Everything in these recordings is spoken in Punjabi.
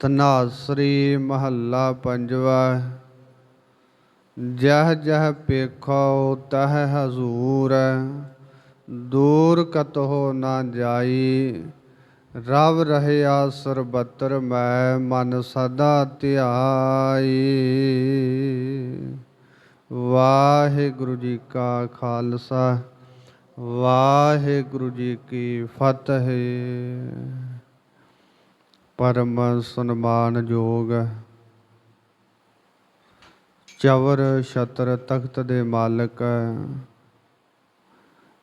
ਤਨਾਸਰੀ ਮਹੱਲਾ ਪੰਜਵਾ। ਜਹ ਜਹ ਪੇਖੋ ਤਹ ਹਜ਼ੂਰ, ਦੂਰ ਕਤਹੁ ਨਾ ਜਾਈ। ਰਵ ਰਹਿਆ ਸਰਬਤਰ ਮੈਂ ਮਨ ਸਦਾ ਧਿਆਈ। ਵਾਹਿਗੁਰੂ ਜੀ ਕਾ ਖਾਲਸਾ, ਵਾਹਿਗੁਰੂ ਜੀ ਕੀ ਫਤਿਹ। ਪਰਮ ਸਨਮਾਨਯੋਗ ਚਵਰ ਛਤਰ ਤਖਤ ਦੇ ਮਾਲਕ।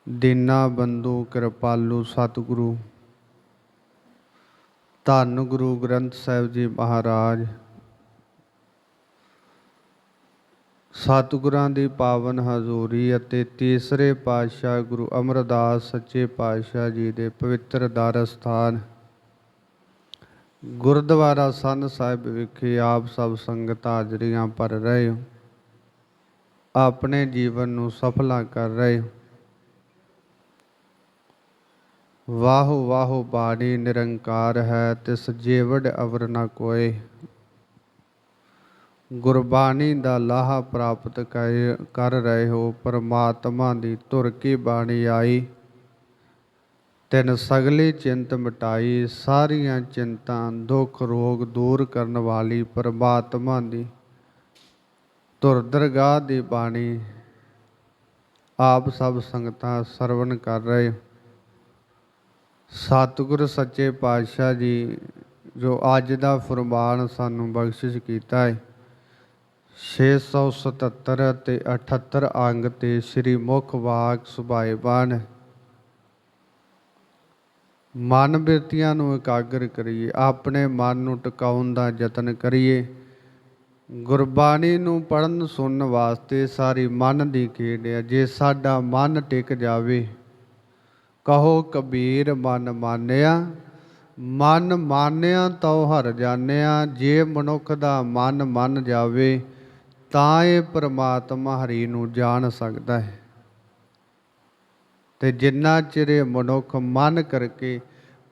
ਦੀਨਾ ਬੰਧੂ ਕਿਰਪਾਲੂ ਸਤਿਗੁਰੂ। ਧੰਨ ਗੁਰੂ ਗ੍ਰੰਥ ਸਾਹਿਬ ਜੀ ਮਹਾਰਾਜ। ਸਤਿਗੁਰਾਂ ਦੀ ਪਾਵਨ ਹਜ਼ੂਰੀ ਅਤੇ ਤੀਸਰੇ ਪਾਤਸ਼ਾਹ ਗੁਰੂ ਅਮਰਦਾਸ ਸੱਚੇ ਪਾਤਸ਼ਾਹ ਜੀ ਦੇ ਪਵਿੱਤਰ ਦਰ ਸਥਾਨ ਗੁਰਦੁਆਰਾ ਸੰਨ ਸਾਹਿਬ ਵਿਖੇ ਆਪ ਸਭ ਸੰਗਤ ਹਾਜ਼ਰੀਆਂ ਭਰ ਰਹੇ ਹੋ। ਆਪਣੇ ਜੀਵਨ ਨੂੰ ਸਫਲਾ ਕਰ ਰਹੇ ਹੋ। ਵਾਹੋ ਵਾਹੋ ਬਾਣੀ ਨਿਰੰਕਾਰ ਹੈ, ਤਿਸ ਜੀਵੜ ਅਵਰ ਨ ਕੋਏ। ਗੁਰਬਾਣੀ ਦਾ ਲਾਹਾ ਪ੍ਰਾਪਤ ਕਰ- ਰਹੇ ਹੋ, ਪਰਮਾਤਮਾ ਦੀ ਧੁਰ ਕੀ ਬਾਣੀ ਆਈ। ਤਿਨ ਸਗਲੀ ਚਿੰਤ ਮਿਟਾਈ, ਸਾਰੀਆਂ ਚਿੰਤਾਂ ਦੁੱਖ ਰੋਗ ਦੂਰ ਕਰਨ ਵਾਲੀ ਪਰਮਾਤਮਾ ਦੀ। ਧੁਰ ਦਰਗਾਹ ਦੀ ਬਾਣੀ, ਆਪ ਸਭ ਸੰਗਤਾਂ ਸਰਵਣ ਕਰ ਰਹੇ। ਸਤਿਗੁਰ ਸੱਚੇ ਪਾਤਸ਼ਾਹ ਜੀ, ਜੋ ਅੱਜ ਦਾ ਫਰਮਾਨ ਸਾਨੂੰ ਬਖਸ਼ਿਸ਼ ਕੀਤਾ ਹੈ। 677 ਤੇ 78 ਅੰਗ ਤੇ ਸ੍ਰੀ ਮੁਖ ਵਾਕ ਸੁਭਾਏ ਸੁਭਾਏਬਾਨ ਮਨ ਬਿਰਤੀਆਂ ਨੂੰ ਇਕਾਗਰ ਕਰੀਏ, ਆਪਣੇ ਮਨ ਨੂੰ ਟਿਕਾਉਣ ਦਾ ਯਤਨ ਕਰੀਏ। ਗੁਰਬਾਣੀ ਨੂੰ ਪੜਨ ਸੁਣਨ ਵਾਸਤੇ ਸਾਰੀ ਮਨ ਦੀ ਖੇਡ ਹੈ। ਜੇ ਸਾਡਾ ਮਨ ਟਿਕ ਜਾਵੇ, ਕਹੋ ਕਬੀਰ ਮਨ ਮਾਨਿਆ ਮਨ ਮਾਨਿਆ ਤਉ ਹਰ ਜਾਣਿਆ। ਜੇ ਮਨੁੱਖ ਦਾ ਮਨ ਮੰਨ ਜਾਵੇ, ਤਾਂ ਇਹ ਪ੍ਰਮਾਤਮਾ ਹਰੀ ਨੂੰ ਜਾਣ ਸਕਦਾ ਹੈ। ਤੇ ਜਿੰਨਾ ਚਿਰ ਇਹ ਮਨੁੱਖ ਮਨ ਕਰਕੇ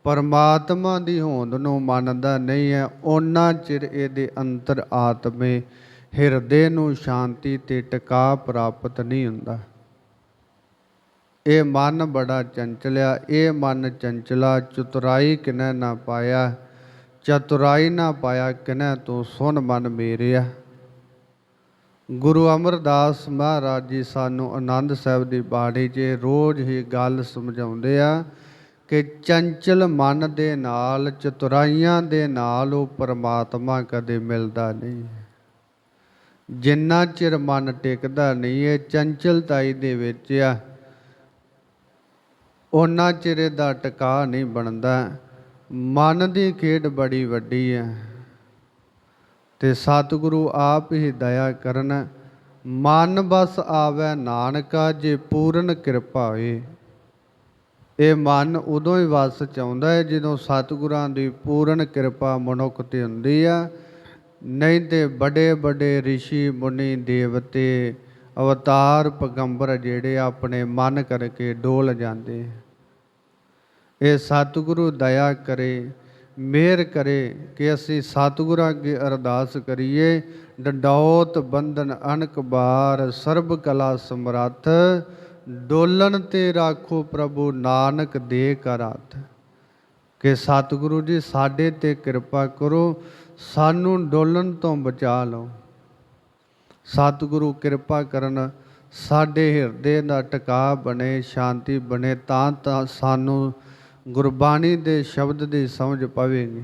ਪਰਮਾਤਮਾ ਦੀ ਹੋਂਦ ਨੂੰ ਮੰਨਦਾ ਨਹੀਂ ਹੈ ਉਹਨਾਂ ਚਿਰ ਇਹਦੇ ਅੰਤਰ ਆਤਮੇ ਹਿਰਦੇ ਨੂੰ ਸ਼ਾਂਤੀ ਤੇ ਟਿਕਾ ਪ੍ਰਾਪਤ ਨਹੀਂ ਹੁੰਦਾ। ਇਹ ਮਨ ਬੜਾ ਚੰਚਲਿਆ, ਇਹ ਮਨ ਚੰਚਲਾ, ਚਤੁਰਾਈ ਕਿਨੈ ਨਾ ਪਾਇਆ, ਚਤੁਰਾਈ ਨਾ ਪਾਇਆ ਕਿਨੈ ਤੂੰ ਸੁਣ ਮਨ ਮੇਰਿਆ। ਗੁਰੂ ਅਮਰਦਾਸ ਮਹਾਰਾਜ ਜੀ ਸਾਨੂੰ ਆਨੰਦ ਸਾਹਿਬ ਦੀ ਬਾਣੀ 'ਚ ਰੋਜ਼ ਹੀ ਗੱਲ ਸਮਝਾਉਂਦੇ ਆ ਕਿ ਚੰਚਲ ਮਨ ਦੇ ਨਾਲ, ਚਤੁਰਾਈਆਂ ਦੇ ਨਾਲ ਉਹ ਪਰਮਾਤਮਾ ਕਦੇ ਮਿਲਦਾ ਨਹੀਂ। ਜਿੰਨਾ ਚਿਰ ਮਨ ਟਿਕਦਾ ਨਹੀਂ, ਇਹ ਚੰਚਲਤਾਈ ਦੇ ਵਿੱਚ ਆ। ਉਹਨਾਂ ਚਿਰ ਦਾ ਟਿਕਾ ਨਹੀਂ ਬਣਦਾ। ਮਨ ਦੀ ਖੇਡ ਬੜੀ ਵੱਡੀ ਹੈ ਤੇ ਸਤਿਗੁਰੂ ਆਪ ਹੀ ਦਇਆ ਕਰਨ। ਮਨ ਬਸ ਆਵੇ ਨਾਨਕਾ, ਜੇ ਪੂਰਨ ਕਿਰਪਾ ਹੋਏ। ਇਹ ਮਨ ਉਦੋਂ ਹੀ ਵਸ ਚ ਆਉਂਦਾ ਹੈ ਜਦੋਂ ਸਤਿਗੁਰਾਂ ਦੀ ਪੂਰਨ ਕਿਰਪਾ ਮਨੁੱਖ ਤੇ ਹੁੰਦੀ ਆ। ਨਹੀਂ ਤੇ ਬੜੇ ਬੜੇ ઋષਿ ਮੁਨੀ, ਦੇਵਤੇ, ਅਵਤਾਰ, ਪਗੰਬਰ ਜਿਹੜੇ ਆਪਣੇ ਮਨ ਕਰਕੇ ਡੋਲ ਜਾਂਦੇ। ਇਹ ਸਤਿਗੁਰੂ ਦਇਆ ਕਰੇ। ਮਿਹਰ ਕਰੇ ਕਿ ਅਸੀਂ ਸਤਿਗੁਰਾਂ ਅੱਗੇ ਅਰਦਾਸ ਕਰੀਏ। ਡੰਡੌਤ, ਬੰਧਨ, ਅਣਕ, ਬਾਰ, ਸਰਬ ਕਲਾ ਸਮਰੱਥ ਡੋਲਣ ਤੇ ਰਾਖੋ ਪ੍ਰਭੂ ਨਾਨਕ ਦੇ ਕਰ ਕਿ ਸਤਿਗੁਰੂ ਜੀ, ਸਾਡੇ ਤੇ ਕਿਰਪਾ ਕਰੋ, ਸਾਨੂੰ ਡੋਲਣ ਤੋਂ ਬਚਾ ਲਓ। ਸਤਿਗੁਰੂ, ਕਿਰਪਾ ਕਰਨ ਸਾਡੇ ਹਿਰਦੇ ਦਾ ਟਿਕਾ ਬਣੇ, ਸ਼ਾਂਤੀ ਬਣੇ, ਤਾਂ ਤਾਂ ਸਾਨੂੰ ਗੁਰਬਾਣੀ ਦੇ ਸ਼ਬਦ ਦੀ ਸਮਝ ਪਵੇਗੀ।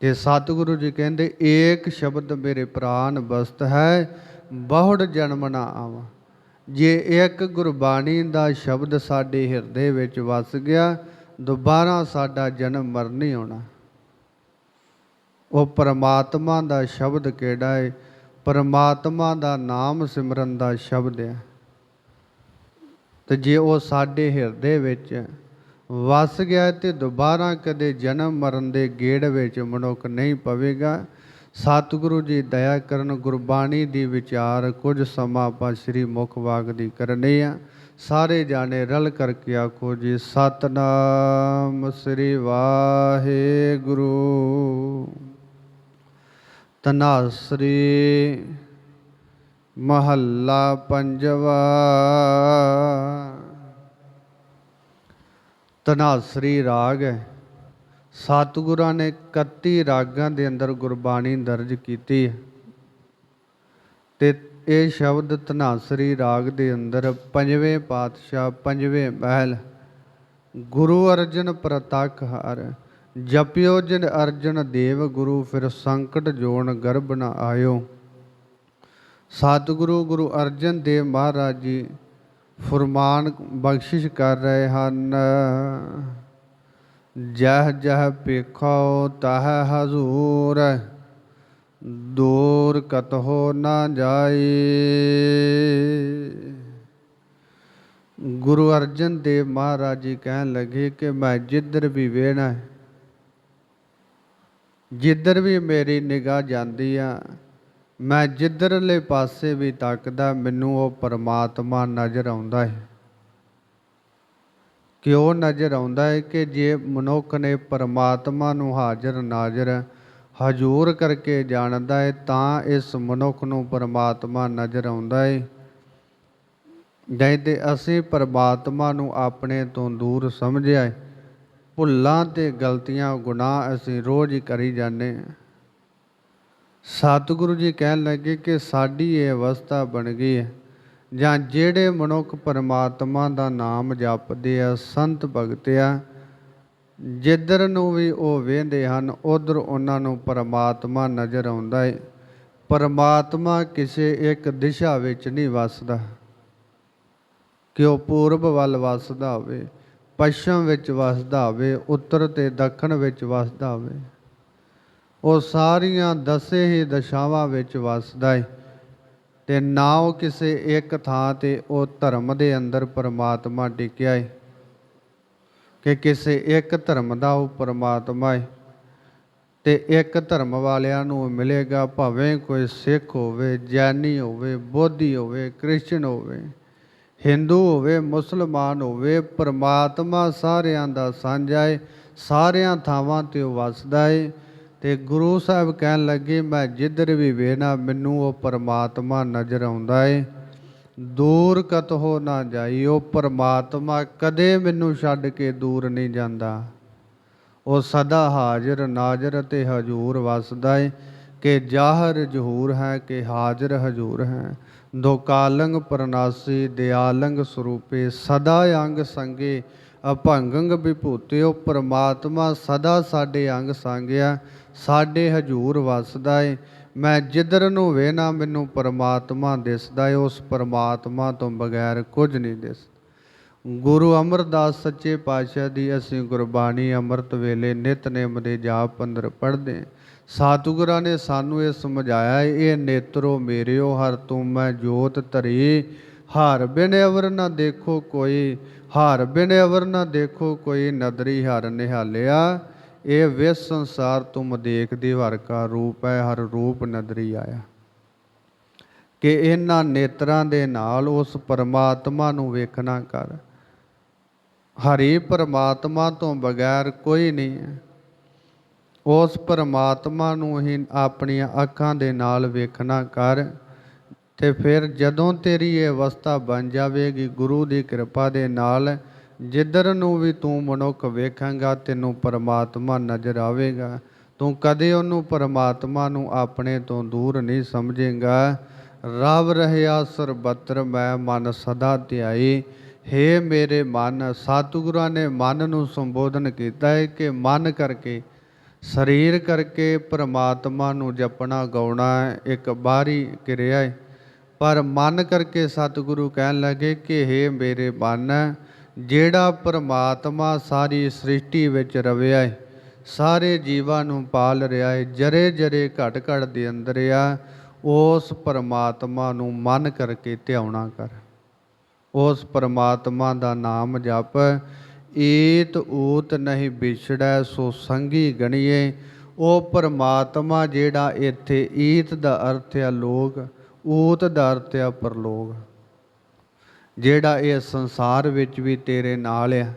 ਕਿ ਸਤਿਗੁਰੂ ਜੀ ਕਹਿੰਦੇ, ਏਕ ਸ਼ਬਦ ਮੇਰੇ ਪ੍ਰਾਨ ਬਸਤ ਹੈ, ਬਹੁੜ ਜਨਮ ਨਾ ਆਵਾਂ। ਜੇ ਇੱਕ ਗੁਰਬਾਣੀ ਦਾ ਸ਼ਬਦ ਸਾਡੇ ਹਿਰਦੇ ਵਿੱਚ ਵਸ ਗਿਆ, ਦੁਬਾਰਾ ਸਾਡਾ ਜਨਮ ਮਰ ਨਹੀਂ ਹੋਣਾ। ਉਹ ਪਰਮਾਤਮਾ ਦਾ ਸ਼ਬਦ ਕਿਹੜਾ ਹੈ ਪਰਮਾਤਮਾ ਦਾ ਨਾਮ ਸਿਮਰਨ ਦਾ ਸ਼ਬਦ ਹੈ ਤੇ ਜੇ ਉਹ ਸਾਡੇ ਹਿਰਦੇ ਵਿੱਚ ਵਸ ਗਿਆ ਤੇ ਦੁਬਾਰਾ ਕਦੇ ਜਨਮ ਮਰਨ ਦੇ ਗੇੜ ਵਿੱਚ ਮਨੁੱਖ ਨਹੀਂ ਪਵੇਗਾ। ਸਤਿਗੁਰੂ ਜੀ ਦਇਆ ਕਰਨ, ਗੁਰਬਾਣੀ ਦੀ ਵਿਚਾਰ ਕੁਝ ਸਮਾਂ ਆਪਾਂ ਸ੍ਰੀ ਮੁਖ ਵਾਗ ਦੀ ਕਰਨੇ ਆ। ਸਾਰੇ ਜਾਣੇ ਰਲ ਕਰਕੇ ਆਖੋ ਜੀ, ਸਤਨਾਮ ਸ੍ਰੀ ਵਾਹਿਗੁਰੂ। ਤਨਾਸਰੀ ਮਹੱਲਾ ਪੰਜਵਾ। ਤਨਾਸਰੀ ਰਾਗ ਹੈ। ਸਤਿਗੁਰਾਂ ਨੇ 31 ਰਾਗਾਂ ਦੇ ਅੰਦਰ ਗੁਰਬਾਣੀ ਦਰਜ ਕੀਤੀ ਹੈ। ਤੇ ਇਹ ਸ਼ਬਦ ਧਨਾਸਰੀ ਰਾਗ ਦੇ ਅੰਦਰ ਪੰਜਵੇਂ ਪਾਤਸ਼ਾਹ, ਪੰਜਵੇਂ ਮਹਿਲ, ਗੁਰੂ ਅਰਜਨ ਪ੍ਰਤੱਖ ਹਰ, ਜਪਿਓ ਜਿਨ ਅਰਜਨ ਦੇਵ ਗੁਰੂ, ਫਿਰ ਸੰਕਟ ਜੋਨ ਗਰਭ ਨ ਆਇਓ। ਸਤਿਗੁਰੂ ਗੁਰੂ ਅਰਜਨ ਦੇਵ ਮਹਾਰਾਜ ਜੀ ਫਰਮਾਨ ਬਖਸ਼ਿਸ਼ ਕਰ ਰਹੇ ਹਨ। ਜਹ ਜਹ ਪੇਖੋ ਤਹ ਹਜ਼ੂਰ, ਦੂਰ ਕਤਹੋ ਨਾ ਜਾਏ। ਗੁਰੂ ਅਰਜਨ ਦੇਵ ਮਹਾਰਾਜ ਜੀ ਕਹਿਣ ਲੱਗੇ ਕਿ ਮੈਂ ਜਿੱਧਰ ਵੀ ਵੇਣਾ ਹੈ, ਜਿੱਧਰ ਵੀ ਮੇਰੀ ਨਿਗਾਹ ਜਾਂਦੀ ਆ ਮੈਂ ਜਿੱਧਰਲੇ ਪਾਸੇ ਵੀ ਤੱਕਦਾ, ਮੈਨੂੰ ਉਹ ਪਰਮਾਤਮਾ ਨਜ਼ਰ ਆਉਂਦਾ ਹੈ। ਕਿਉਂ ਨਜ਼ਰ ਆਉਂਦਾ ਹੈ ਕਿ ਜੇ ਮਨੁੱਖ ਨੇ ਪਰਮਾਤਮਾ ਨੂੰ ਹਾਜ਼ਰ ਨਾਜ਼ਰ ਹਜ਼ੂਰ ਕਰਕੇ ਜਾਣਦਾ ਹੈ, ਤਾਂ ਇਸ ਮਨੁੱਖ ਨੂੰ ਪਰਮਾਤਮਾ ਨਜ਼ਰ ਆਉਂਦਾ ਹੈ। ਨਹੀਂ ਤੇ ਅਸੀਂ ਪਰਮਾਤਮਾ ਨੂੰ ਆਪਣੇ ਤੋਂ ਦੂਰ ਸਮਝਿਆ ਭੁੱਲਾਂ ਤੇ ਗਲਤੀਆਂ, ਗੁਨਾਹ ਅਸੀਂ ਰੋਜ਼ ਹੀ ਕਰੀ ਜਾਂਦੇ ਹਾਂ। ਸਤਿਗੁਰੂ ਜੀ ਕਹਿਣ ਲੱਗੇ ਕਿ ਸਾਡੀ ਇਹ ਅਵਸਥਾ ਬਣ ਗਈ ਹੈ, ਜਾਂ ਜਿਹੜੇ ਮਨੁੱਖ ਪਰਮਾਤਮਾ ਦਾ ਨਾਮ ਜਪਦੇ ਆ, ਸੰਤ ਭਗਤ ਆ, ਜਿੱਧਰ ਨੂੰ ਵੀ ਉਹ ਵੇਂਦੇ ਹਨ, ਉਧਰ ਉਹਨਾਂ ਨੂੰ ਪਰਮਾਤਮਾ ਨਜ਼ਰ ਆਉਂਦਾ ਹੈ ਪਰਮਾਤਮਾ ਕਿਸੇ ਇੱਕ ਦਿਸ਼ਾ ਵਿੱਚ ਨਹੀਂ ਵੱਸਦਾ ਕਿ ਉਹ ਪੂਰਬ ਵੱਲ ਵੱਸਦਾ ਹੋਵੇ, ਪੱਛਮ ਵਿੱਚ ਵੱਸਦਾ ਹੋਵੇ, ਉੱਤਰ ਤੇ ਦੱਖਣ ਵਿੱਚ ਵੱਸਦਾ ਹੋਵੇ। ਉਹ ਸਾਰੀਆਂ ਦਸੇ ਹੀ ਦਸ਼ਾਵਾਂ ਵਿੱਚ ਵਸਦਾ ਹੈ ਤੇ ਨਾ ਉਹ ਕਿਸੇ ਇੱਕ ਥਾਂ ਤੇ ਉਹ ਧਰਮ ਦੇ ਅੰਦਰ ਪਰਮਾਤਮਾ ਟਿਕਿਆ ਹੈ ਕਿ ਕਿਸੇ ਇੱਕ ਧਰਮ ਦਾ ਉਹ ਪਰਮਾਤਮਾ ਹੈ ਤੇ ਇੱਕ ਧਰਮ ਵਾਲਿਆਂ ਨੂੰ ਮਿਲੇਗਾ, ਭਾਵੇਂ ਕੋਈ ਸਿੱਖ ਹੋਵੇ, ਜੈਨੀ ਹੋਵੇ, ਬੋਧੀ ਹੋਵੇ, ਕ੍ਰਿਸਚਨ ਹੋਵੇ, ਹਿੰਦੂ ਹੋਵੇ, ਮੁਸਲਮਾਨ ਹੋਵੇ, ਪਰਮਾਤਮਾ ਸਾਰਿਆਂ ਦਾ ਸਾਂਝਾ ਹੈ ਸਾਰਿਆਂ ਥਾਵਾਂ ਤੇ ਉਹ ਵਸਦਾ ਹੈ ਤੇ ਗੁਰੂ ਸਾਹਿਬ ਕਹਿਣ ਲੱਗੇ, ਮੈਂ ਜਿੱਧਰ ਵੀ ਵੇਣਾ ਮੈਨੂੰ ਉਹ ਪਰਮਾਤਮਾ ਨਜ਼ਰ ਆਉਂਦਾ ਏ। ਦੂਰ ਕਤ ਹੋ ਨਾ ਜਾਈ, ਉਹ ਪਰਮਾਤਮਾ ਕਦੇ ਮੈਨੂੰ ਛੱਡ ਕੇ ਦੂਰ ਨਹੀਂ ਜਾਂਦਾ। ਉਹ ਸਦਾ ਹਾਜ਼ਰ, ਨਾਜ਼ਰ ਤੇ ਹਜੂਰ ਵਸਦਾ ਏ ਕਿ ਜਾਹਰ ਜਹੂਰ ਹੈ, ਕਿ ਹਾਜ਼ਰ ਹਜੂਰ ਹੈ। ਦੋ ਕਾਲੰਗ ਪ੍ਰਨਾਸੀ ਦਿਆਲੰਗ ਸਰੂਪੇ, ਸਦਾ ਅੰਗ ਸੰਗੇ, ਅਭੰਗੰਗ ਉਹ ਪਰਮਾਤਮਾ ਸਦਾ ਸਾਡੇ ਅੰਗ ਸੰਗਿਆ। ਸਾਡੇ ਹਜੂਰ ਵਸਦਾ ਏ। ਮੈਂ ਜਿੱਧਰ ਨੂੰ ਵੇਨਾ ਮੈਨੂੰ ਪਰਮਾਤਮਾ ਦਿਸਦਾ ਏ। ਉਸ ਪਰਮਾਤਮਾ ਤੋਂ ਬਗੈਰ ਕੁਝ ਨਹੀਂ ਦਿਸਦਾ। ਗੁਰੂ ਅਮਰਦਾਸ ਸੱਚੇ ਪਾਤਸ਼ਾਹ ਦੀ ਅਸੀਂ ਗੁਰਬਾਣੀ ਅੰਮ੍ਰਿਤ ਵੇਲੇ ਨਿਤਨੇਮ ਦੇ ਜਾਪ ਅੰਦਰ ਪੜ੍ਹਦੇ ਸਤਿਗੁਰਾਂ ਨੇ ਸਾਨੂੰ ਇਹ ਸਮਝਾਇਆ ਇਹ ਨੇਤਰੋ ਮੇਰਿਓ, ਹਰ ਤੂੰ ਮੈਂ ਜੋਤ ਧਰੀ। ਹਾਰ ਬਿਨ ਅਵਰ ਨਾ ਦੇਖੋ ਕੋਈ, ਹਾਰ ਬਿਨ ਅਵਰ ਨਾ ਦੇਖੋ ਕੋਈ ਨਦਰੀ, ਹਰ ਨਿਹਾਲਿਆ। ਇਹ ਵਿਸ ਸੰਸਾਰ ਤੁਮ ਦੇਖਦੇ ਹਰ ਕਾ ਰੂਪ ਹੈ, ਹਰ ਰੂਪ ਨਦਰੀ ਆਇਆ। ਕਿ ਇਹਨਾਂ ਨੇਤਰਾਂ ਦੇ ਨਾਲ ਉਸ ਪਰਮਾਤਮਾ ਨੂੰ ਵੇਖਣਾ ਕਰ। ਹਰੀ ਪਰਮਾਤਮਾ ਤੋਂ ਬਗੈਰ ਕੋਈ ਨਹੀਂ ਹੈ। ਉਸ ਪਰਮਾਤਮਾ ਨੂੰ ਹੀ ਆਪਣੀਆਂ ਅੱਖਾਂ ਦੇ ਨਾਲ ਵੇਖਣਾ ਕਰ। ਤੇ ਫਿਰ ਜਦੋਂ ਤੇਰੀ ਇਹ ਅਵਸਥਾ ਬਣ ਜਾਵੇਗੀ, ਗੁਰੂ ਦੀ ਕਿਰਪਾ ਦੇ ਨਾਲ ਜਿੱਧਰ ਨੂੰ ਵੀ ਤੂੰ ਮਨੁੱਖ ਵੇਖਾਂਗਾ, ਤੈਨੂੰ ਪਰਮਾਤਮਾ ਨਜ਼ਰ ਆਵੇਗਾ। ਤੂੰ ਕਦੇ ਉਹਨੂੰ ਪਰਮਾਤਮਾ ਨੂੰ ਆਪਣੇ ਤੋਂ ਦੂਰ ਨਹੀਂ ਸਮਝੇਗਾ। ਰਵ ਰਹਿਆ ਸਰਬੱਤਰ, ਮੈਂ ਮਨ ਸਦਾ ਧਿਆਈ। ਹੇ ਮੇਰੇ ਮਨ, ਸਤਿਗੁਰਾਂ ਨੇ ਮਨ ਨੂੰ ਸੰਬੋਧਨ ਕੀਤਾ ਹੈ ਕਿ ਮਨ ਕਰਕੇ, ਸਰੀਰ ਕਰਕੇ ਪਰਮਾਤਮਾ ਨੂੰ ਜਪਣਾ, ਗਾਉਣਾ ਇੱਕ ਬਾਹਰੀ ਕਿਰਿਆ ਹੈ ਪਰ ਮਨ ਕਰਕੇ ਸਤਿਗੁਰੂ ਕਹਿਣ ਲੱਗੇ ਕਿ ਹੇ ਮੇਰੇ ਮਨ ਜਿਹੜਾ ਪਰਮਾਤਮਾ ਸਾਰੀ ਸ੍ਰਿਸ਼ਟੀ ਵਿੱਚ ਰਵਿਆ ਹੈ ਸਾਰੇ ਜੀਵਾਂ ਨੂੰ ਪਾਲ ਰਿਹਾ ਹੈ ਜਰੇ ਜਰੇ ਘਟ ਘਟ ਦੇ ਅੰਦਰ ਆ, ਉਸ ਪਰਮਾਤਮਾ ਨੂੰ ਮਨ ਕਰਕੇ ਧਿਆਉਣਾ ਕਰ। ਉਸ ਪਰਮਾਤਮਾ ਦਾ ਨਾਮ ਜਪ, ਏਤ ਊਤ ਨਹੀਂ ਵਿਛੜੈ ਸੋ ਸੰਗੀ ਗਣੀਏ, ਉਹ ਪਰਮਾਤਮਾ ਜਿਹੜਾ ਇੱਥੇ ਈਤ ਦਾ ਅਰਥ ਆ ਲੋਕ, ਊਤ ਦਾ ਅਰਥ ਆ ਪਰਲੋਕ। ਜਿਹੜਾ ਇਹ ਸੰਸਾਰ ਵਿੱਚ ਵੀ ਤੇਰੇ ਨਾਲ ਆ,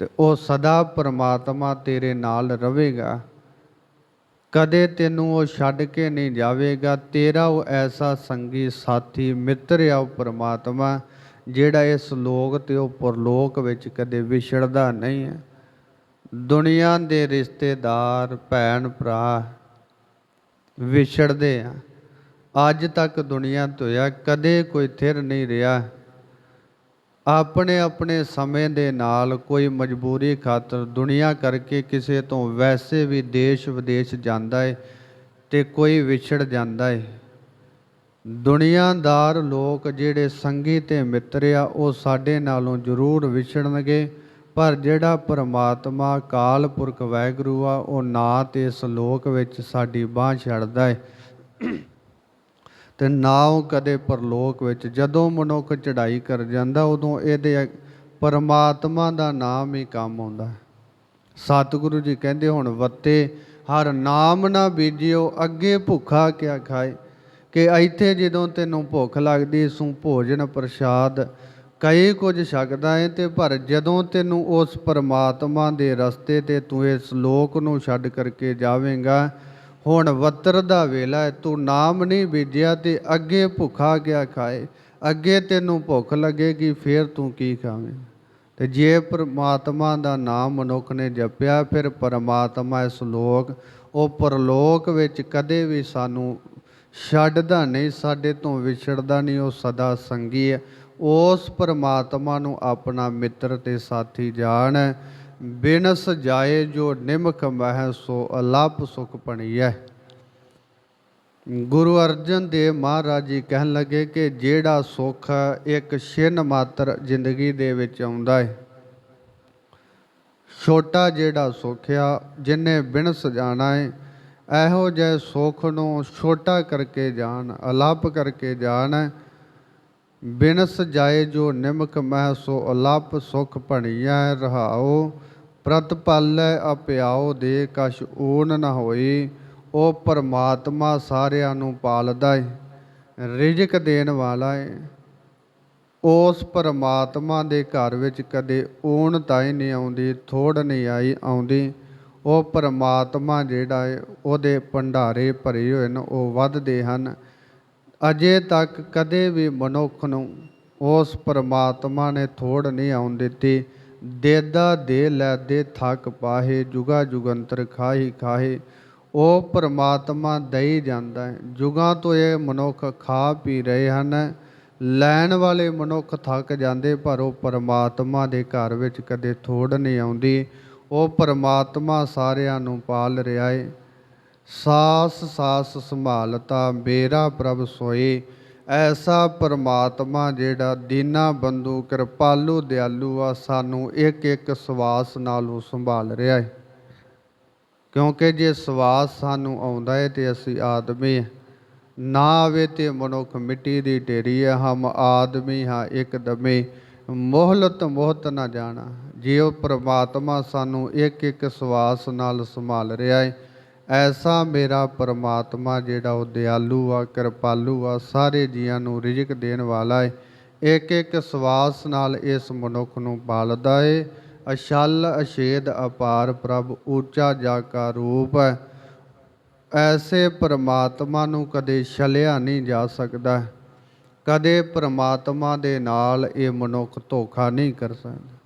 ਤੇ ਉਹ ਸਦਾ ਪਰਮਾਤਮਾ ਤੇਰੇ ਨਾਲ ਰਹੇਗਾ। ਕਦੇ ਤੈਨੂੰ ਉਹ ਛੱਡ ਕੇ ਨਹੀਂ ਜਾਵੇਗਾ। ਤੇਰਾ ਉਹ ਐਸਾ ਸੰਗੀ ਸਾਥੀ, ਮਿੱਤਰ ਆ ਉਹ ਪਰਮਾਤਮਾ, ਜਿਹੜਾ ਇਸ ਲੋਕ ਤੇ ਉਹ ਪਰਲੋਕ ਵਿੱਚ ਕਦੇ ਵਿਛੜਦਾ ਨਹੀਂ ਹੈ ਦੁਨੀਆ ਦੇ ਰਿਸ਼ਤੇਦਾਰ ਭੈਣ ਭਰਾ ਵਿਛੜਦੇ ਆ। ਅੱਜ ਤੱਕ ਦੁਨੀਆ ਧੋਇਆ, ਕਦੇ ਕੋਈ ਥਿਰ ਨਹੀਂ ਰਿਹਾ। ਆਪਣੇ ਆਪਣੇ ਸਮੇਂ ਦੇ ਨਾਲ ਕੋਈ ਮਜਬੂਰੀ ਖਾਤਰ ਦੁਨੀਆ ਕਰਕੇ ਕਿਸੇ ਤੋਂ ਵੈਸੇ ਵੀ ਦੇਸ਼ ਵਿਦੇਸ਼ ਜਾਂਦਾ ਹੈ ਤੇ ਕੋਈ ਵਿਛੜ ਜਾਂਦਾ ਏ। ਦੁਨੀਆਦਾਰ ਲੋਕ ਜਿਹੜੇ ਸੰਗੀ ਤੇ ਮਿੱਤਰ ਆ, ਉਹ ਸਾਡੇ ਨਾਲੋਂ ਜ਼ਰੂਰ ਵਿਛੜਨਗੇ, ਪਰ ਜਿਹੜਾ ਪਰਮਾਤਮਾ ਕਾਲ ਪੁਰਖ ਵਾਹਿਗੁਰੂ ਆ, ਉਹ ਨਾ ਤੇ ਇਸ ਲੋਕ ਵਿੱਚ ਸਾਡੀ ਬਾਹ ਛੱਡਦਾ ਏ। ਤੇ ਨਾ ਉਹ ਕਦੇ ਪਰਲੋਕ ਵਿੱਚ, ਜਦੋਂ ਮਨੁੱਖ ਚੜ੍ਹਾਈ ਕਰ ਜਾਂਦਾ, ਉਦੋਂ ਇਹਦੇ ਪਰਮਾਤਮਾ ਦਾ ਨਾਮ ਹੀ ਕੰਮ ਆਉਂਦਾ ਸਤਿਗੁਰੂ ਜੀ ਕਹਿੰਦੇ ਹੁਣ, ਵੱਤੇ, ਹਰ ਨਾਮ ਨਾ ਬੀਜਿਓ, ਅੱਗੇ ਭੁੱਖਾ ਕਿਆ ਖਾਏ? ਕਿ ਇੱਥੇ ਜਦੋਂ ਤੈਨੂੰ ਭੁੱਖ ਲੱਗਦੀ, ਸੂ ਭੋਜਨ ਪ੍ਰਸ਼ਾਦ ਕਈ ਕੁਝ ਛਕਦਾ ਹੈ ਤੇ ਪਰ ਜਦੋਂ ਤੈਨੂੰ ਉਸ ਪਰਮਾਤਮਾ ਦੇ ਰਸਤੇ ਤੇ ਤੂੰ ਇਸ ਲੋਕ ਨੂੰ ਛੱਡ ਕਰਕੇ ਜਾਵੇਂਗਾ ਹੁਣ ਵਤਰ ਦਾ ਵੇਲਾ ਹੈ, ਤੂੰ ਨਾਮ ਨਹੀਂ ਬੀਜਿਆ ਤੇ ਅੱਗੇ ਭੁੱਖਾ ਗਿਆ ਖਾਏ? ਅੱਗੇ ਤੈਨੂੰ ਭੁੱਖ ਲੱਗੇਗੀ, ਫੇਰ ਤੂੰ ਕੀ ਖਾਵੇਂ? ਤੇ ਜੇ ਪਰਮਾਤਮਾ ਦਾ ਨਾਮ ਮਨੁੱਖ ਨੇ ਜਪਿਆ, ਫਿਰ ਪਰਮਾਤਮਾ ਇਸ ਲੋਕ, ਉਹ ਪਰਲੋਕ ਵਿੱਚ ਕਦੇ ਵੀ ਸਾਨੂੰ ਛੱਡਦਾ ਨਹੀਂ, ਸਾਡੇ ਤੋਂ ਵਿਛੜਦਾ ਨਹੀਂ, ਉਹ ਸਦਾ ਸੰਗੀ ਹੈ। ਉਸ ਪਰਮਾਤਮਾ ਨੂੰ ਆਪਣਾ ਮਿੱਤਰ ਤੇ ਸਾਥੀ ਜਾਣ। ਬਿਨਸ ਜਾਏ ਜੋ ਨਿਮਕ ਮਹਿ ਸੋ ਅਲਪ ਸੁਖ ਪਣੀਐ। ਗੁਰੂ ਅਰਜਨ ਦੇਵ ਮਹਾਰਾਜ ਜੀ ਕਹਿਣ ਲੱਗੇ ਕਿ ਜਿਹੜਾ ਸੁੱਖ ਇੱਕ ਛਿਨ ਮਾਤਰ ਜ਼ਿੰਦਗੀ ਦੇ ਵਿੱਚ ਆਉਂਦਾ ਹੈ ਛੋਟਾ ਜਿਹੜਾ ਸੁੱਖ ਆ, ਜਿਨੇ ਬਿਨ ਸਜਾਣਾ ਹੈ ਇਹੋ ਜਿਹੇ ਸੁੱਖ ਨੂੰ ਛੋਟਾ ਕਰਕੇ ਜਾਣ, ਅਲਪ ਕਰਕੇ ਜਾਣ ਬਿਨਸ ਜਾਏ ਜੋ ਨਿਮਕ ਮਹਿ ਸੋ ਅਲਪ ਸੁਖ ਭਣੀਐ ਰਹਾਓ ਪ੍ਰਤਪਾਲੈ ਅਪਿਆਓ ਦੇ ਕਛ ਊਨ ਨ ਹੋਈ, ਉਹ ਪਰਮਾਤਮਾ ਸਾਰਿਆਂ ਨੂੰ ਪਾਲਦਾ ਹੈ ਰਿਜ਼ਕ ਦੇਣ ਵਾਲਾ ਹੈ ਉਸ ਪਰਮਾਤਮਾ ਦੇ ਘਰ ਵਿੱਚ ਕਦੇ ਊਣ ਤਾਈ ਨਹੀਂ ਆਉਂਦੀ, ਥੋੜ ਨਹੀਂ ਆਈ ਆਉਂਦੀ। ਉਹ ਪਰਮਾਤਮਾ ਜਿਹੜਾ ਹੈ ਉਹਦੇ ਭੰਡਾਰੇ ਭਰੇ ਹੋਏ ਨੇ, ਉਹ ਵੱਧਦੇ ਹਨ। ਅਜੇ ਤੱਕ ਕਦੇ ਵੀ ਮਨੁੱਖ ਨੂੰ ਉਸ ਪਰਮਾਤਮਾ ਨੇ ਥੋੜ ਨਹੀਂ ਆਉਣ ਦਿੱਤੀ। ਦੇਦਾ ਦੇ ਲੈ ਦੇ ਥੱਕ ਪਾਹੇ, ਜੁਗਾ ਜੁਗੰਤਰ ਖਾਹੀ ਖਾਹੇ। ਉਹ ਪਰਮਾਤਮਾ ਦਈ ਜਾਂਦਾ ਹੈ। ਜੁਗਾਂ ਤੋਂ ਇਹ ਮਨੁੱਖ ਖਾ ਪੀ ਰਹੇ ਹਨ। ਲੈਣ ਵਾਲੇ ਮਨੁੱਖ ਥੱਕ ਜਾਂਦੇ, ਪਰ ਉਹ ਪਰਮਾਤਮਾ ਦੇ ਘਰ ਵਿੱਚ ਕਦੇ ਥੋੜ ਨਹੀਂ ਆਉਂਦੀ। ਉਹ ਪਰਮਾਤਮਾ ਸਾਰਿਆਂ ਨੂੰ ਪਾਲ ਰਿਹਾ ਏ। ਸਾਸ ਸਾਸ ਸੰਭਾਲਤਾ ਮੇਰਾ ਪ੍ਰਭ ਸੋਏ ਐਸਾ ਪਰਮਾਤਮਾ ਜਿਹੜਾ ਦੀਨਾ ਬੰਦੂ ਕਿਰਪਾਲੂ, ਦਿਆਲੂ ਆ, ਸਾਨੂੰ ਇੱਕ ਇੱਕ ਸਵਾਸ ਨਾਲ ਉਹ ਸੰਭਾਲ ਰਿਹਾ ਹੈ ਕਿਉਂਕਿ ਜੇ ਸਵਾਸ ਸਾਨੂੰ ਆਉਂਦਾ ਹੈ ਤੇ ਅਸੀਂ ਆਦਮੀ ਨਾ ਆਵੇ ਤੇ ਮਨੁੱਖ ਮਿੱਟੀ ਦੀ ਢੇਰੀ ਹੈ ਹਮ ਆਦਮੀ ਹਾਂ ਇੱਕ ਦਮੇ ਮੋਹਲਤ ਮੋਹਤ ਨਾ ਜਾਣਾ। ਜੇ ਉਹ ਪ੍ਰਮਾਤਮਾ ਸਾਨੂੰ ਇੱਕ ਇੱਕ ਸਵਾਸ ਨਾਲ ਸੰਭਾਲ ਰਿਹਾ ਹੈ ਐਸਾ ਮੇਰਾ ਪਰਮਾਤਮਾ ਜਿਹੜਾ ਉਹ ਦਿਆਲੂ ਆ, ਕਿਰਪਾਲੂ ਆ, ਸਾਰੇ ਜੀਆਂ ਨੂੰ ਰਿਜ਼ਕ ਦੇਣ ਵਾਲਾ ਹੈ ਇੱਕ ਇੱਕ ਸਵਾਸ ਨਾਲ ਇਸ ਮਨੁੱਖ ਨੂੰ ਪਾਲਦਾ ਏ। ਅਛਲ ਅਛੇਦ ਅਪਾਰ ਪ੍ਰਭ ਉੱਚਾ ਜਾ ਕਾ ਰੂਪ ਹੈ। ਐਸੇ ਪਰਮਾਤਮਾ ਨੂੰ ਕਦੇ ਛਲਿਆ ਨਹੀਂ ਜਾ ਸਕਦਾ। ਕਦੇ ਪਰਮਾਤਮਾ ਦੇ ਨਾਲ ਇਹ ਮਨੁੱਖ ਧੋਖਾ ਨਹੀਂ ਕਰ ਸਕਦਾ।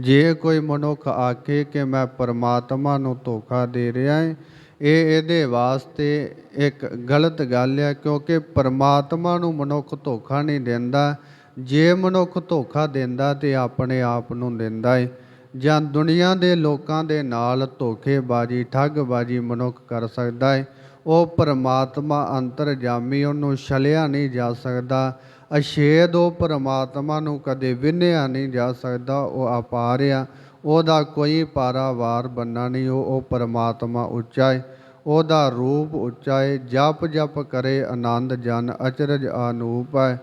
ਜੇ ਕੋਈ ਮਨੁੱਖ ਆਖੇ ਕਿ ਮੈਂ ਪਰਮਾਤਮਾ ਨੂੰ ਧੋਖਾ ਦੇ ਰਿਹਾ ਹਾਂ ਇਹ ਇਹਦੇ ਵਾਸਤੇ ਇੱਕ ਗਲਤ ਗੱਲ ਹੈ ਕਿਉਂਕਿ ਪਰਮਾਤਮਾ ਨੂੰ ਮਨੁੱਖ ਧੋਖਾ ਨਹੀਂ ਦਿੰਦਾ। ਜੇ ਮਨੁੱਖ ਧੋਖਾ ਦਿੰਦਾ ਤੇ ਆਪਣੇ ਆਪ ਨੂੰ ਦਿੰਦਾ ਹੈ ਜਾਂ ਦੁਨੀਆ ਦੇ ਲੋਕਾਂ ਦੇ ਨਾਲ ਧੋਖੇਬਾਜ਼ੀ, ਠੱਗਬਾਜ਼ੀ ਮਨੁੱਖ ਕਰ ਸਕਦਾ ਹੈ ਉਹ ਪਰਮਾਤਮਾ ਅੰਤਰਜਾਮੀ, ਉਹਨੂੰ ਛਲਿਆ ਨਹੀਂ ਜਾ ਸਕਦਾ। ਅਸ਼ੇਦ ਉਹ ਪਰਮਾਤਮਾ ਨੂੰ ਕਦੇ ਵਿੰਨਿਆ ਨਹੀਂ ਜਾ ਸਕਦਾ, ਉਹ ਅਪਾਰ ਆ ਉਹਦਾ ਕੋਈ ਪਾਰਾਵਾਰ ਬੰਨਾ ਨਹੀਂ, ਉਹ ਉਹ ਪਰਮਾਤਮਾ ਉੱਚਾ ਹੈ ਉਹਦਾ ਰੂਪ ਉੱਚਾ ਹੈ ਜਪ ਜਪ ਕਰੇ, ਆਨੰਦ ਜਨ ਅਚਰਜ ਅਨੂਪ ਹੈ।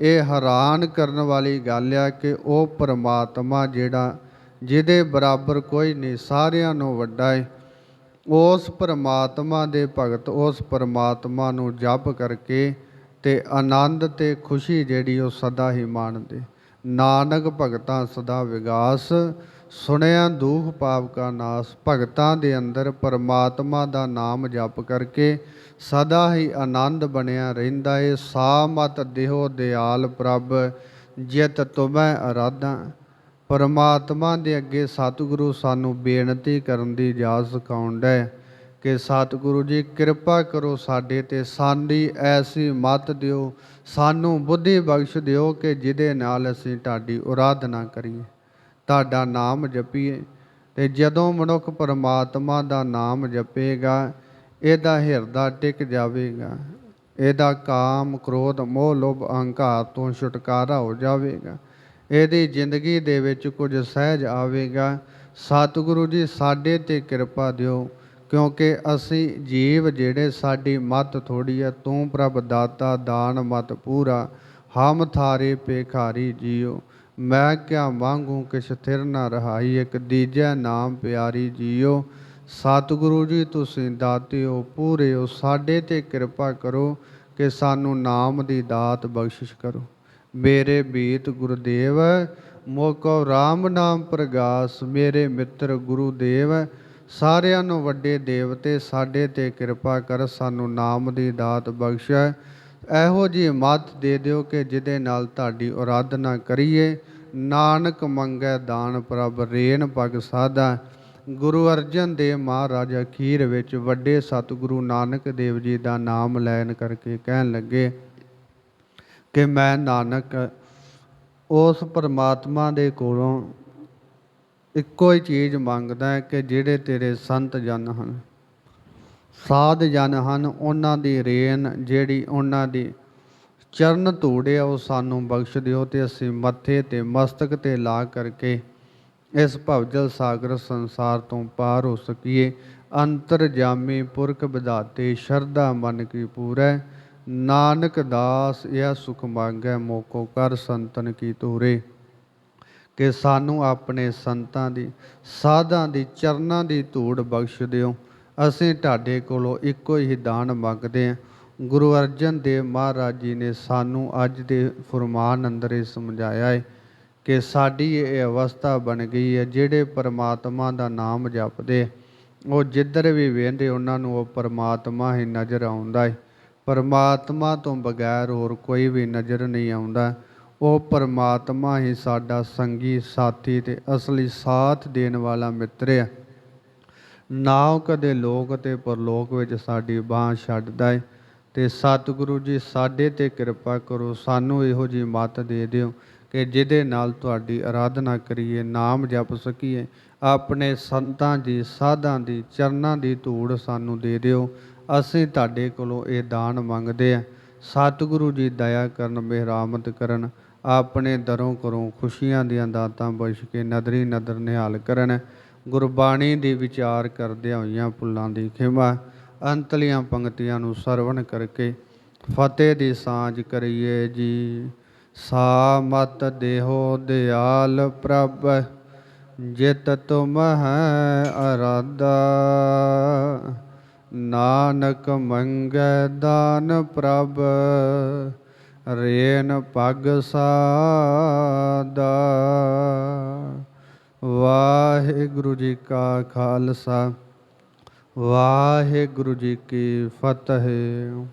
ਇਹ ਹੈਰਾਨ ਕਰਨ ਵਾਲੀ ਗੱਲ ਆ ਕਿ ਉਹ ਪਰਮਾਤਮਾ ਜਿਹੜਾ, ਜਿਹਦੇ ਬਰਾਬਰ ਕੋਈ ਨਹੀਂ, ਸਾਰਿਆਂ ਨੂੰ ਵੱਡਾ ਹੈ ਉਸ ਪਰਮਾਤਮਾ ਦੇ ਭਗਤ ਉਸ ਪਰਮਾਤਮਾ ਨੂੰ ਜਪ ਕਰਕੇ ਤੇ ਆਨੰਦ ਤੇ ਖੁਸ਼ੀ ਜਿਹੜੀ ਉਹ ਸਦਾ ਹੀ ਮਾਣਦੇ। ਨਾਨਕ ਭਗਤਾਂ ਸਦਾ ਵਿਗਾਸ, ਸੁਣਿਆ ਦੂਖ ਪਾਪ ਕਾ ਨਾਸ। ਭਗਤਾਂ ਦੇ ਅੰਦਰ ਪਰਮਾਤਮਾ ਦਾ ਨਾਮ ਜਪ ਕਰਕੇ ਸਦਾ ਹੀ ਆਨੰਦ ਬਣਿਆ ਰਹਿੰਦਾ ਏ। ਸਾ ਮਤ ਦੇਹੋ ਦਿਆਲ ਪ੍ਰਭ, ਜਿਤ ਤੁਮੈ ਅਰਾਧਾ। ਪਰਮਾਤਮਾ ਦੇ ਅੱਗੇ ਸਤਿਗੁਰੂ ਸਾਨੂੰ ਬੇਨਤੀ ਕਰਨ ਦੀ ਇਜਾਜ਼ਤ ਸਿਖਾਉਂਦਾ ਹੈ ਕਿ ਸਤਿਗੁਰੂ ਜੀ, ਕਿਰਪਾ ਕਰੋ ਸਾਡੇ ਤੇ, ਸਾਡੀ ਐਸੀ ਮਤ ਦਿਓ, ਸਾਨੂੰ ਬੁੱਧੀ ਬਖਸ਼ ਦਿਓ ਕਿ ਜਿਹਦੇ ਨਾਲ ਅਸੀਂ ਤੁਹਾਡੀ ਉਰਾਧਨਾ ਕਰੀਏ। ਤੁਹਾਡਾ ਨਾਮ ਜਪੀਏ ਤੇ ਜਦੋਂ ਮਨੁੱਖ ਪਰਮਾਤਮਾ ਦਾ ਨਾਮ ਜਪੇਗਾ, ਇਹਦਾ ਹਿਰਦਾ ਟਿਕ ਜਾਵੇਗਾ। ਇਹਦਾ ਕਾਮ, ਕ੍ਰੋਧ, ਮੋਹ, ਲੋਭ, ਅਹੰਕਾਰ ਤੋਂ ਛੁਟਕਾਰਾ ਹੋ ਜਾਵੇਗਾ। ਇਹਦੀ ਜ਼ਿੰਦਗੀ ਦੇ ਵਿੱਚ ਕੁਝ ਸਹਿਜ ਆਵੇਗਾ। ਸਤਿਗੁਰੂ ਜੀ, ਸਾਡੇ ਤੇ ਕਿਰਪਾ ਦਿਓ। ਕਿਉਂਕਿ ਅਸੀਂ ਜੀਵ ਜਿਹੜੇ ਸਾਡੀ ਮਤ ਥੋੜੀ ਹੈ, ਤੂੰ ਪ੍ਰਭ ਦਾਤਾ, ਦਾਨ ਮਤ ਪੂਰਾ, ਹਮ ਥਾਰੇ ਪੇਖਾਰੀ ਜੀਓ ਮੈਂ ਕਿਆ ਮੰਗੂ ਕਿਛ ਥਿਰ ਨਾ ਰਹਾਈ, ਇਕ ਦੀਜੈ ਨਾਮ ਪਿਆਰੀ ਜੀਓ ਸਤਿਗੁਰੂ ਜੀ, ਤੁਸੀਂ ਦਾਤਿਓ ਪੂਰੇ ਹੋ, ਸਾਡੇ ਤੇ ਕਿਰਪਾ ਕਰੋ ਕਿ ਸਾਨੂੰ ਨਾਮ ਦੀ ਦਾਤ ਬਖਸ਼ਿਸ਼ ਕਰੋ। ਮੇਰੇ ਬੀਤ ਗੁਰਦੇਵ, ਮੋਕੋ RAM ਨਾਮ ਪ੍ਰਗਾਸ, ਮੇਰੇ ਮਿੱਤਰ ਗੁਰੂਦੇਵ ਸਾਰਿਆਂ ਨੂੰ ਵੱਡੇ ਦੇਵਤੇ, ਸਾਡੇ ਤੇ ਕਿਰਪਾ ਕਰ, ਸਾਨੂੰ ਨਾਮ ਦੀ ਦਾਤ ਬਖਸ਼ੈ ਇਹੋ ਜੀ ਮਤ ਦੇ ਦਿਓ ਕਿ ਜਿਹਦੇ ਨਾਲ ਤੁਹਾਡੀ ਆਰਾਧਨਾ ਕਰੀਏ। ਨਾਨਕ ਮੰਗੈ ਦਾਨ ਪ੍ਰਭ, ਰੇਨ ਪਗ ਸਾਧਾ। ਗੁਰੂ ਅਰਜਨ ਦੇਵ ਮਹਾਰਾਜ ਅਖੀਰ ਵਿੱਚ ਵੱਡੇ ਸਤਿਗੁਰੂ ਨਾਨਕ ਦੇਵ ਜੀ ਦਾ ਨਾਮ ਲੈਣ ਕਰਕੇ ਕਹਿਣ ਲੱਗੇ ਕਿ ਮੈਂ ਨਾਨਕ, ਉਸ ਪਰਮਾਤਮਾ ਦੇ ਕੋਲੋਂ ਇੱਕੋ ਹੀ ਚੀਜ਼ ਮੰਗਦਾ ਹੈ ਕਿ ਜਿਹੜੇ ਤੇਰੇ ਸੰਤ ਜਨ ਹਨ, ਸਾਧ ਜਨ ਹਨ, ਉਹਨਾਂ ਦੀ ਰੇਨ ਜਿਹੜੀ ਉਹਨਾਂ ਦੀ ਚਰਨ ਧੂੜੇ ਉਹ ਸਾਨੂੰ ਬਖਸ਼ ਦਿਓ ਤੇ ਅਸੀਂ ਮੱਥੇ ਤੇ ਮਸਤਕ ਤੇ ਲਾ ਕਰਕੇ ਇਸ ਭਵਜਲ ਸਾਗਰ ਸੰਸਾਰ ਤੋਂ ਪਾਰ ਹੋ ਸਕੀਏ। ਅੰਤਰ ਜਾਮੀ ਪੁਰਖ ਵਿਧਾਤੇ, ਸ਼ਰਧਾ ਮਨ ਕੀ ਪੂਰੈ, ਨਾਨਕ ਦਾਸ, ਇਹ ਸੁਖ ਮੰਗੈ, ਮੋਕੋ ਕਰ ਸੰਤਨ ਕੀ ਤੂਰੇ ਕਿ ਸਾਨੂੰ ਆਪਣੇ ਸੰਤਾਂ ਦੀ, ਸਾਧਾਂ ਦੀ, ਚਰਨਾਂ ਦੀ ਧੂੜ ਬਖਸ਼ ਦਿਓ। ਅਸੀਂ ਤੁਹਾਡੇ ਕੋਲੋਂ ਇੱਕੋ ਹੀ ਦਾਨ ਮੰਗਦੇ ਹਾਂ। ਗੁਰੂ ਅਰਜਨ ਦੇਵ ਮਹਾਰਾਜ ਜੀ ਨੇ ਸਾਨੂੰ ਅੱਜ ਦੇ ਫਰਮਾਨ ਅੰਦਰ ਇਹ ਸਮਝਾਇਆ ਹੈ ਕਿ ਸਾਡੀ ਇਹ ਅਵਸਥਾ ਬਣ ਗਈ ਹੈ, ਜਿਹੜੇ ਪਰਮਾਤਮਾ ਦਾ ਨਾਮ ਜਪਦੇ ਉਹ ਜਿੱਧਰ ਵੀ ਵੇਂਦੇ ਉਹਨਾਂ ਨੂੰ ਉਹ ਪਰਮਾਤਮਾ ਹੀ ਨਜ਼ਰ ਆਉਂਦਾ ਹੈ। ਪਰਮਾਤਮਾ ਤੋਂ ਬਗੈਰ ਹੋਰ ਕੋਈ ਵੀ ਨਜ਼ਰ ਨਹੀਂ ਆਉਂਦਾ। ਉਹ ਪਰਮਾਤਮਾ ਹੀ ਸਾਡਾ ਸੰਗੀ ਸਾਥੀ ਤੇ ਅਸਲੀ ਸਾਥ ਦੇਣ ਵਾਲਾ ਮਿੱਤਰ ਹੈ। ਨਾ ਉਹ ਕਦੇ ਲੋਕ ਤੇ ਪਰਲੋਕ ਵਿੱਚ ਸਾਡੀ ਬਾਹ ਛੱਡਦਾ ਹੈ ਤੇ ਸਤਿਗੁਰੂ ਜੀ ਸਾਡੇ ਤੇ ਕਿਰਪਾ ਕਰੋ, ਸਾਨੂੰ ਇਹੋ ਜੀ ਮਤ ਦੇ ਦਿਓ ਕਿ ਜਿਹਦੇ ਨਾਲ ਤੁਹਾਡੀ ਆਰਾਧਨਾ ਕਰੀਏ, ਨਾਮ ਜਪ ਸਕੀਏ, ਆਪਣੇ ਸੰਤਾਂ ਦੀ, ਸਾਧਾਂ ਦੀ, ਚਰਨਾਂ ਦੀ ਧੂੜ ਸਾਨੂੰ ਦੇ ਦਿਓ। ਅਸੀਂ ਤੁਹਾਡੇ ਕੋਲੋਂ ਇਹ ਦਾਨ ਮੰਗਦੇ ਆ ਸਤਿਗੁਰੂ ਜੀ ਦਇਆ ਕਰਨ, ਮਿਹਰਾਮਤ ਕਰਨ। ਆਪਣੇ ਦਰੋਂ ਕਰੋ ਖੁਸ਼ੀਆਂ ਦੀਆਂ ਦਾਤਾਂ ਬਖਸ਼ ਕੇ ਨਦਰੀ ਨਦਰ ਨਿਹਾਲ ਕਰਨ, ਗੁਰਬਾਣੀ ਦੀ ਵਿਚਾਰ ਕਰਦਿਆਂ ਹੋਈਆਂ ਪੁੱਲਾਂ ਦੀ ਖਿਮਾ ਅੰਤਲੀਆਂ ਪੰਕਤੀਆਂ ਨੂੰ ਸਰਵਣ ਕਰਕੇ ਫਤਿਹ ਦੀ ਸਾਂਝ ਕਰੀਏ ਜੀ। ਸਾ ਮਤ ਦੇਹੋ ਦਿਆਲ ਪ੍ਰਭ, ਜਿਤ ਤੁਮ ਹੈ ਅਰਾਦਾ ਨਾਨਕ ਮੰਗੈ ਦਾਨ ਪ੍ਰਭ ਰੇਨ ਪਗ ਸਾਦਾ। ਵਾਹਿਗੁਰੂ ਜੀ ਕਾ ਖਾਲਸਾ ਵਾਹਿਗੁਰੂ ਜੀ ਕੀ ਫਤਿਹ।